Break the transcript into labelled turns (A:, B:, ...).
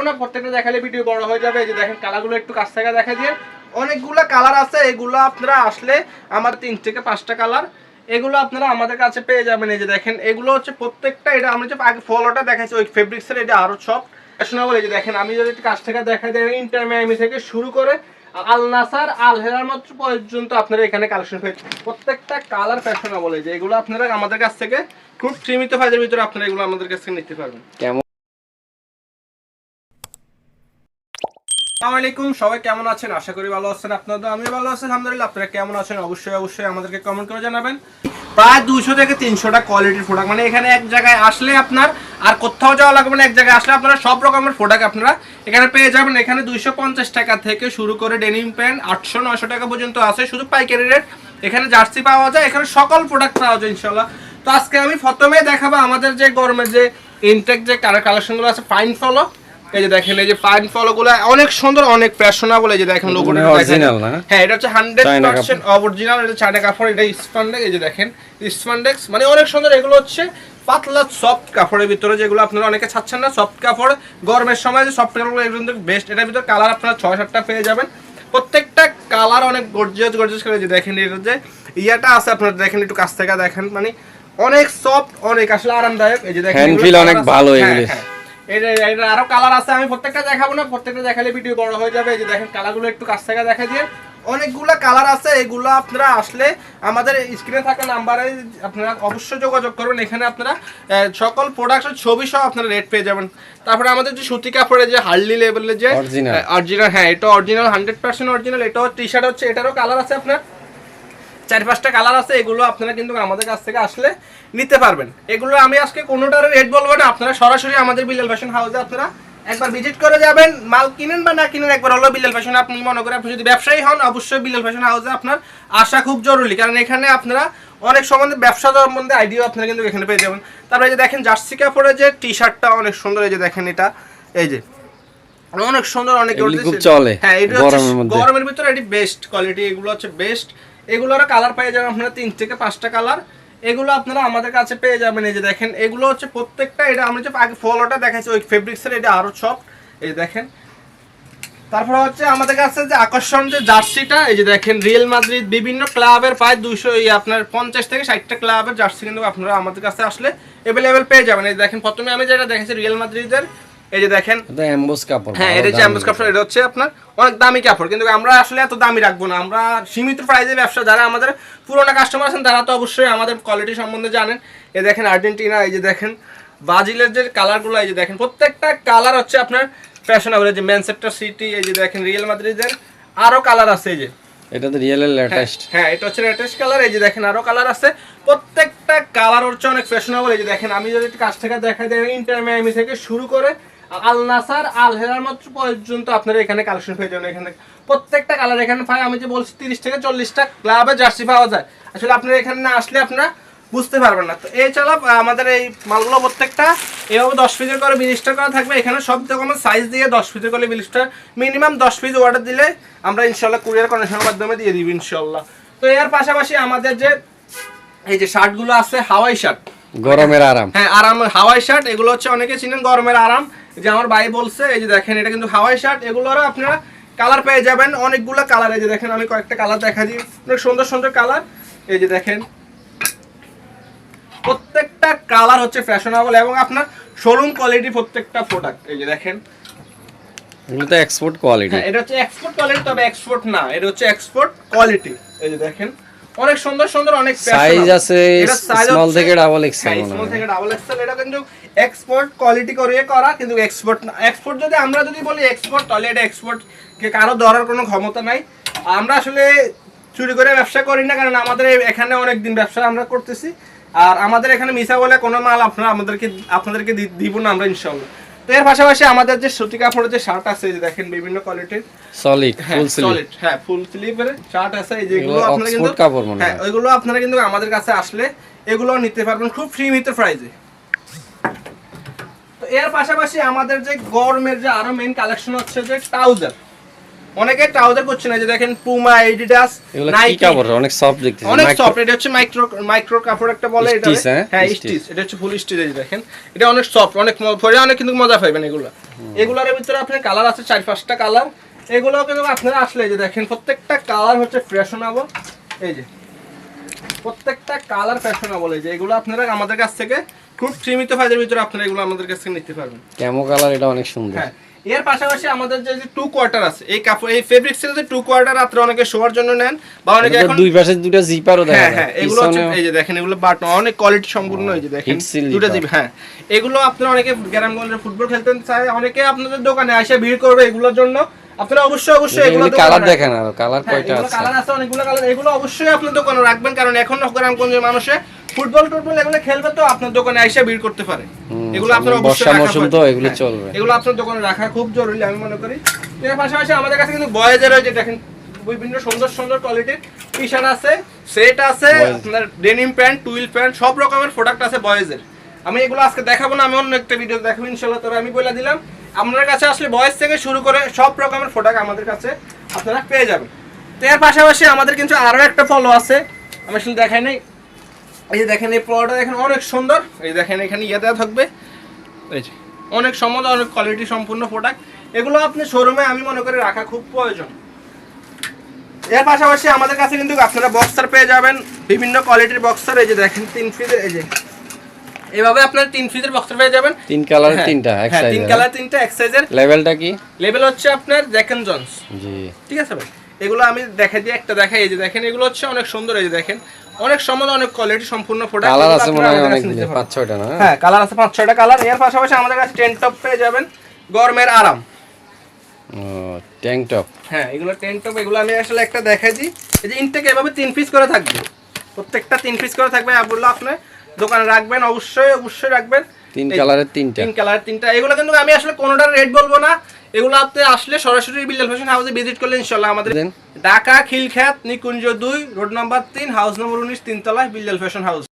A: দেখাবো না, প্রত্যেকটা দেখালে ভিডিও বড় হয়ে যাবে। যে দেখেন কালারগুলো একটু কাছ থেকে দেখা দিয়ে। অনেকগুলো কালার আছে, এগুলো আপনারা আসলে আমার তিন থেকে পাঁচটা কালার এগুলো আপনারা আমাদের কাছে পেয়ে যাবেন। এই যে দেখেন, এগুলো হচ্ছে প্রত্যেকটা, এটা আমরা যে আগে ফলোটা দেখাচ্ছি ওই ফেব্রিক্সের এটা আরও সব। ফ্যাশনেবল এই যে দেখেন, আমি যদি একটু কাছ থেকে দেখা যায় ইন্টারমিয়ামি থেকে শুরু করে আল নাসার আল হেরার মাত্র পর্যন্ত আপনারা এখানে কালেকশন পেয়ে প্রত্যেকটা কালার ফ্যাশনেবল যে এগুলো আপনারা আমাদের কাছ থেকে খুব সীমিত ফায়দার ভিতরে আপনারা এগুলো আমাদের কাছ থেকে নিতে পারবেন।
B: কেমন
A: আসসালামু আলাইকুম, সবাই কেমন আছেন? আশা করি ভালো আছেন আপনারা আমি ভালো আছেন আলহামদুলিল্লাহ। আপনারা কেমন আছেন? অবশ্যই অবশ্যই আমাদেরকে কমেন্ট করে জানাবেন। প্রায় দুইশো থেকে তিনশোটা কোয়ালিটির প্রোডাক্ট মানে এখানে এক জায়গায় আসলে আপনার আর কোথাও যাওয়া লাগবে না, এক জায়গায় আসলে আপনারা সব রকমের প্রোডাক্ট আপনারা এখানে পেয়ে যাবেন। এখানে দুইশো পঞ্চাশ টাকা থেকে শুরু করে ডেনিম প্যান্ট আটশো, নয়শো টাকা পর্যন্ত আছে, শুধু পাইকারি রেট এখানে জার্সি পাওয়া যায়, এখানে সকল প্রোডাক্ট পাওয়া যায় ইনশাল্লাহ তো আজকে আমি প্রথমে দেখাবো আমাদের যে গরমের যে ইনটেক যে কালেকশনগুলো আছে ফাইন ফলো এই যে দেখেন এই যে ফাইন ফলো গুলো অনেক সুন্দর অনেক ফ্যাশনেবল এই যে দেখেন লোগোটা
B: মানে original না?
A: হ্যাঁ এটা হচ্ছে হান্ড্রেড
B: China
A: পার্সেন্ট অরিজিনাল এটা চায়না কাপড় এটা স্পান্ডেক্স এই যে দেখেন স্পান্ডেক্স মানে অনেক সুন্দর এগুলো হচ্ছে পাতলা সফট কাপড়ের ভিতরে যেগুলো আপনারা অনেকে ছাচ্ছেন না সফট কাপড় গরমের সময় যে সফট কাপড় এগুলো বেস্ট এটার ভিতরে কালার আপনারা ছয় সাতটা পেয়ে যাবেন। প্রত্যেকটা কালার অনেক গর্জিয়াস গর্জিয়াস করে যে দেখেন এটা যে ইয়াটা আছে আপনারা দেখেন একটু কাছ থেকে দেখেন। মানে অনেক সফট অনেক আসলে আরামদায়ক। এই যে দেখেন এগুলো
B: অনেক ভালো
A: হ্যাঁ,
B: এগুলি।
A: এটা আরও কালার আছে আমি প্রত্যেকটা দেখাবো না প্রত্যেকটা দেখালে ভিডিও বড় হয়ে যাবে। এই যে দেখেন কালারগুলো একটু কাছ থেকে দেখা দিয়ে। অনেকগুলো কালার আছে এগুলো আপনারা আসলে আমাদের স্ক্রিনে থাকা নাম্বারে আপনারা অবশ্যই যোগাযোগ করবেন। এখানে আপনারা সকল প্রোডাক্টের ছবি সহ আপনারা রেট পেয়ে যাবেন। তারপরে আমাদের যে সুতি কাপড়ের যে হার্লি লেভেলের যে। অরিজিনাল হ্যাঁ এটা অরিজিনাল হান্ড্রেড পার্সেন্ট অরিজিনাল এটাও টি শার্ট হচ্ছে এটারও কালার আছে আপনার। চার পাঁচটা কালার আছে এগুলো আপনারা কিন্তু আমাদের কাছ থেকে আসলে নিতে পারবেন। এগুলো আমি আজকে কোনোটার রেট বলব না আপনারা সরাসরি আমাদের বিলাল ফ্যাশন হাউসে আপনারা একবার ভিজিট করে যাবেন। মাল কিনেন বা না কিনেন একবার হলো বিলাল ফ্যাশন আপনি মনে করেন আপনি যদি ব্যবসায়ী হন অবশ্যই বিলাল ফ্যাশন হাউসে আপনার আসা খুব জরুরি। কারণ এখানে আপনারা অনেক সম্বন্ধে ব্যবসা সম্বন্ধে আইডিয়া আপনারা কিন্তু এখানে পেয়ে যাবেন। তারপরে এই যে দেখেন জার্সি কাপড়ের যে টি শার্টটা অনেক সুন্দর এই যে দেখেন এটা এই যে। অনেক সুন্দর অনেক
B: চলে,
A: হ্যাঁ এটা
B: গরমের
A: ভিতরে এটি বেস্ট কোয়ালিটি এগুলো হচ্ছে বেস্ট এগুলোর কালার পেয়ে যাবেন আপনারা তিন থেকে পাঁচটা কালার এগুলো আপনারা আমাদের কাছে পেয়ে যাবেন। এই যে দেখেন, এগুলো হচ্ছে প্রত্যেকটা, এটা আমরা যে আগে ফলোটা দেখাচ্ছি ওই ফেব্রিক্সের এটা আরও সফট এই দেখেন। তারপরে হচ্ছে আমাদের কাছে যে আকর্ষণ যে জার্সিটা, এই যে দেখেন রিয়েল মাদ্রিদ বিভিন্ন ক্লাবের প্রায় দুইশো, এই আপনার পঞ্চাশ থেকে ষাটটা ক্লাবের জার্সি কিন্তু আপনারা আমাদের কাছে আসলে অ্যাভেলেবেল পেয়ে যাবেন। এই দেখেন, প্রথমে আমি যেটা দেখেছি রিয়েল মাদ্রিদের এই যে দেখেন
B: এটা এমবোস কাপড়
A: হ্যাঁ এটা
B: দামি
A: অ্যাম্বুস কাপড় এটা। হচ্ছে আপনার অনেক দামি কাপড় কিন্তু আমরা আসলে এত দামি রাখব না। আমরা সীমিত প্রাইজে ব্যবসা যারা আমাদের পুরোনো কাস্টমার আছেন তারা তো অবশ্যই আমাদের কোয়ালিটি সম্বন্ধে জানেন। এই দেখেন আর্জেন্টিনা এই যে দেখেন ব্রাজিলের যে কালারগুলো এই যে দেখেন প্রত্যেকটা কালার হচ্ছে আপনার ফ্যাশনেবল এই যে ম্যানচেস্টার সিটি এই যে দেখেন রিয়েল মাদ্রিদের আরও কালার আছে এই যে।
B: এটা তো রিয়েলের লেটেস্ট
A: হ্যাঁ এটা হচ্ছে লেটেস্ট কালার এই যে দেখেন আরও কালার আছে। প্রত্যেকটা কালার হচ্ছে অনেক ফ্যাশনেবল এই যে দেখেন আমি যদি একটু কাছ থেকে দেখাই দেয় ইন্টারমিয়ামি থেকে শুরু করে আল নাসার আল হেরার মাত্র পর্যন্ত আপনারা এখানে কালেকশন পেয়ে যাবেন। এখানে প্রত্যেকটা কালার এখানে পাই আমি যে বলছি তিরিশ থেকে চল্লিশটা ক্লাবে জার্সি পাওয়া যায়। আসলে আপনারা এখানে না আসলে আপনারা বুঝতে পারবেন না। তো এছাড়া আমাদের এই মালগুলো প্রত্যেকটা এভাবে দশ পিসের করে বিলিস্টার করা থাকবে। এখানে সব রকমের সাইজ দিয়ে দশ পিসের করে বিলিস্টার মিনিমাম দশ পিস অর্ডার দিলে আমরা ইনশাল্লাহ কুরিয়ার কন্ডিশনের মাধ্যমে দিয়ে দিব ইনশাল্লাহ তো এর পাশাপাশি আমাদের যে এই যে শার্টগুলো আছে হাওয়াই শার্ট
B: গরমের আরাম।
A: হ্যাঁ আরাম হাওয়াই শার্ট এগুলো হচ্ছে অনেকে চিনেন গরমের আরাম। যে আমার ভাই বলছে এই যে দেখেন এটা কিন্তু হাওয়াই শার্ট এগুলোরও আপনারা কালার পেয়ে যাবেন। অনেকগুলো কালার এই যে দেখেন আমি কয়েকটা কালার দেখা দিই। অনেক সুন্দর সুন্দর কালার এই যে দেখেন প্রত্যেকটা কালার হচ্ছে ফ্যাশনেবল এবং আপনার শোরুম কোয়ালিটি প্রত্যেকটা প্রোডাক্ট এই যে দেখেন।
B: এগুলো তো এক্সপোর্ট কোয়ালিটি
A: হ্যাঁ এটা হচ্ছে এক্সপোর্ট কোয়ালিটি তবে এক্সপোর্ট না এটা হচ্ছে এক্সপোর্ট কোয়ালিটি এই যে দেখেন অনেক সুন্দর সুন্দর অনেক
B: সাইজ আছে স্মল থেকে ডাবল এক্সেল
A: small থেকে ডাবল এক্সেল এটা কিন্তু এক্সপোর্ট কোয়ালিটি করে করা কিন্তু এক্সপোর্ট না এক্সপোর্ট যদি আমরা যদি বলি এক্সপোর্ট তাহলে এটা এক্সপোর্ট কে কারও ধরার কোনো ক্ষমতা নাই। আমরা আসলে চুরি করে ব্যবসা করি না কারণ আমাদের এখানে অনেক দিন ব্যবসা আমরা করতেছি। আর আমাদের এখানে মিশা বলে কোনো মাল আপনারা আমাদেরকে আপনাদেরকে দিব না আমরা ইনশাল্লাহ তো এর পাশাপাশি আমাদের যে সুতি কাপড়ের যে শার্ট আছে এই যে দেখেন বিভিন্ন কোয়ালিটির
B: সলিড ফুল স্লিভ
A: হ্যাঁ ফুল স্লিভের শার্ট আছে এই যেগুলো আপনারা কিন্তু হ্যাঁ ওইগুলো আপনারা কিন্তু আমাদের কাছে আসলে এগুলো নিতে পারবেন খুব সীমিত প্রাইসে এর পাশাপাশি আমাদের যে গরমের যে আরও মেইন কালেকশন হচ্ছে যে ট্রাউজার অনেকে ট্রাউজার করছে না যে দেখেন পুমা এডিডাস
B: এগুলো কি কাপড়? অনেক সফট দেখতেছি।
A: অনেক সফট এটা হচ্ছে মাইক্রো মাইক্রো কাপড় একটা বলে এটা
B: হ্যাঁ?
A: হ্যাঁ স্টিচ। এটা হচ্ছে ফুল স্টিচ এই দেখেন। এটা অনেক সফট অনেক পরে অনেক কিন্তু মজা পাইবেন এগুলো। এগুলোর ভিতরে আপনার কালার আছে চার পাঁচটা কালার এগুলো কিন্তু আপনারা আসলে এই যে দেখেন প্রত্যেকটা কালার হচ্ছে ফ্যাশনেবল এই যে প্রত্যেকটা কালার ফ্যাশনেবল এই যে এগুলো আপনারা আমাদের কাছ থেকে খুব সীমিত ফায়দার ভিতরে আপনারা এগুলো আমাদের কাছ থেকে নিতে পারবেন।
B: ক্যামো কালার এটা অনেক সুন্দর।
A: হ্যাঁ এর পাশাপাশি আমাদের যে টু কোয়ার্টার আছে এই কাপড় এই ফেব্রিক্স এর যে টু কোয়ার্টার রাত্রে অনেকে শোয়ার জন্য নেন বা অনেকে এখন
B: দুই পাশে দুটো জিপারও দেখা
A: হ্যাঁ হ্যাঁ এগুলো এই যে দেখেন এগুলো বাটন অনেক কোয়ালিটি সম্পূর্ণ এই যে দেখেন দুটো জিপ হ্যাঁ এগুলো আপনারা অনেকে গ্রামগঞ্জে ফুটবল খেলতে চায় অনেকে আপনাদের দোকানে এসে ভিড় করবে এগুলোর জন্য। আপনারা অবশ্যই অবশ্যই এগুলো
B: কালার দেখেন আর কালার কয়টা আছে?
A: কালার আছে অনেকগুলো কালার এগুলো অবশ্যই আপনার দোকানে রাখবেন কারণ এখন গ্রামগঞ্জের মানুষে ফুটবল টুটবল এগুলো খেলবে তো আপনার দোকানে ভিড় করতে পারে। এগুলো আপনার অবশ্যই রাখা
B: মৌসুম তো এগুলো
A: হ্যাঁ,
B: চলবে।
A: এগুলো আপনার দোকানে রাখা খুব জরুরি আমি মনে করি। এর পাশাপাশি আমাদের কাছে কিন্তু বয়েজের রয়েছে দেখেন বিভিন্ন সুন্দর সুন্দর কোয়ালিটির টি শার্ট আছে সেট আছে আপনার ডেনিম প্যান্ট টুইল প্যান্ট সব রকমের প্রোডাক্ট আছে বয়েজের আমি এগুলো আজকে দেখাবো না আমি অন্য একটা ভিডিও দেখাবো ইনশাল্লাহ তবে আমি বলে দিলাম আপনার কাছে আসলে বয়স থেকে শুরু করে সব রকমের প্রোডাক্ট আমাদের কাছে আপনারা পেয়ে যাবেন। তো এর পাশাপাশি আমাদের কিন্তু আরও একটা ফলো আছে। আমি আসলে দেখাই নাই। এই যে দেখেন, এই পলোটা দেখেন, অনেক সুন্দর। এই দেখেন, এখানে ইয়ে দেওয়া থাকবে। এই যে, অনেক সম্মত অনেক কোয়ালিটি সম্পূর্ণ প্রোডাক্ট এগুলো আপনি শোরুমে আমি মনে করি রাখা খুব প্রয়োজন। এর পাশাপাশি আমাদের কাছে কিন্তু আপনারা বক্সার পেয়ে যাবেন। বিভিন্ন কোয়ালিটির বক্সার এই যে দেখেন, তিন ফ্রিজের এই যে এভাবে আপনার তিন ফ্রিজের বক্সার পেয়ে যাবেন।
B: তিন কালার
A: হ্যাঁ,
B: তিনটা এক
A: হ্যাঁ তিন কালার তিনটা এক সাইজের
B: লেভেলটা কি?
A: লেভেল হচ্ছে আপনার জ্যাকেন জন্স
B: জি।
A: ঠিক আছে ভাই? এগুলো আমি দেখাই দিই একটা দেখাই এই যে দেখেন এগুলো হচ্ছে অনেক সুন্দর এই যে দেখেন। অনেক সম্মত অনেক কোয়ালিটি সম্পূর্ণ প্রোডাক্ট
B: কালার আছে মনে হয় অনেক পাঁচ ছয়টা না?
A: হ্যাঁ কালার আছে পাঁচ ছয়টা কালারের পাশাপাশি আমাদের কাছে টেন টপ পেয়ে যাবেন। গরমের আরাম।
B: ও ট্যাঙ্ক টপ
A: হ্যাঁ এগুলো টেন টপ এগুলো আমি আসলে একটা দেখাই দিই। এই যে ইনটেক এভাবে তিন পিস করে থাকবে। প্রত্যেকটা তিন পিস করে থাকবে বলল আপনি দোকানে রাখবেন অবশ্যই অবশ্যই রাখবেন।
B: তিন কালারের তিনটা।
A: তিন কালারের তিনটা। এগুলো কিন্তু আমি আসলে কোনোটার রেট বলব না। এগুলো আপনি আসলে সরাসরি বিল্লাল ফ্যাশন হাউসে ভিজিট করলে ইনশাল্লাহ আমাদের। ঢাকা খিলখ্যাত নিকুঞ্জ দুই রোড নাম্বার তিন হাউস নম্বর উনিশ তিনতলায় বিল্লাল ফ্যাশন হাউস।